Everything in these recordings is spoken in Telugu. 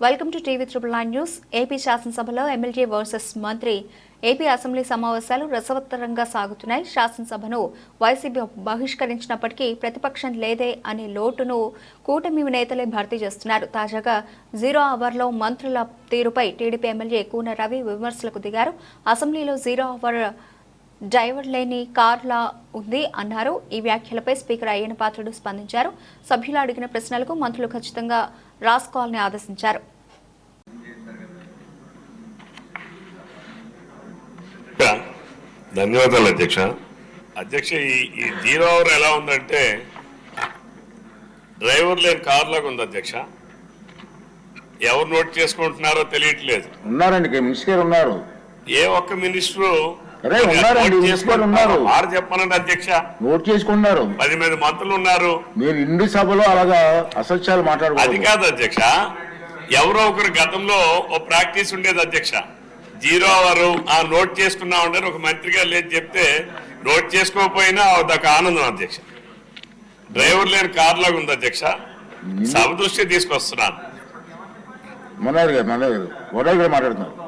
Welcome to TV triple nine news AP శాసనసభలో ఎమ్మెల్యే వర్సెస్ మంత్రి ఏపీ అసెంబ్లీ సమావేశాలు రసవత్తరంగా సాగుతున్నాయి శాసనసభను వైసీపీ బహిష్కరించినప్పటికీ ప్రతిపక్షం లేదే అనే లోటును కూటమి నేతలే భర్తీ చేస్తున్నారు తాజాగా జీరో అవర్లో మంత్రుల తీరుపై టీడీపీ ఎమ్మెల్యే కూన రవి విమర్శలకు దిగారు. అసెంబ్లీలో జీరో అవర్ డ్రైవర్ లేని కార్లా ఉంది అన్నారు. ఈ వ్యాఖ్యలపై స్పీకర్ అయ్యన పాత్రుడు స్పందించారు. సభ్యులు అడిగిన ప్రశ్నలకు మంత్రులు ఖచ్చితంగా రాసుకోవాలని ఆదేశించారు. ధన్యవాదాలు అధ్యక్ష. అధ్యక్ష ఈ జీరో అవర్ ఎలా ఉందంటే డ్రైవర్ లేని కార్ లాగా ఉంది అధ్యక్ష. ఎవరు నోట్ చేసుకుంటున్నారో తెలియట్లేదు. ఉన్నారండి మినిస్టర్ ఉన్నారు. ఏ ఒక్క మినిస్టరు. ఆరు చెప్పనండి అధ్యక్ష. నోట్ చేసుకున్నారు. పది మంది మంత్రులు ఉన్నారు. మీరు ఇండి సభలో అలాగా అసత్యాలు అది మాట్లాడకూడదు కాదు అధ్యక్ష. ఎవరో ఒకరు గతంలో ఓ ప్రాక్టీస్ ఉండేది అధ్యక్ష. జీరో అవర్ ఆ నోట్ చేసుకున్నా ఉండని ఒక మంత్రి గారు లేదు చెప్తే నోట్ చేసుకోకపోయినా అదొక ఆనందం అధ్యక్ష. డ్రైవర్ లేని కార్ లాగా ఉంది అధ్యక్ష. సభ దృష్టి తీసుకొస్తున్నాను. మనోహర్ గారు మనోహర్ గారు మాట్లాడుతున్నారు.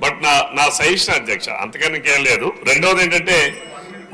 బట్ నా నా సజెషన్ అధ్యక్ష అంతకన్నా ఇంకేం లేదు. రెండవది ఏంటంటే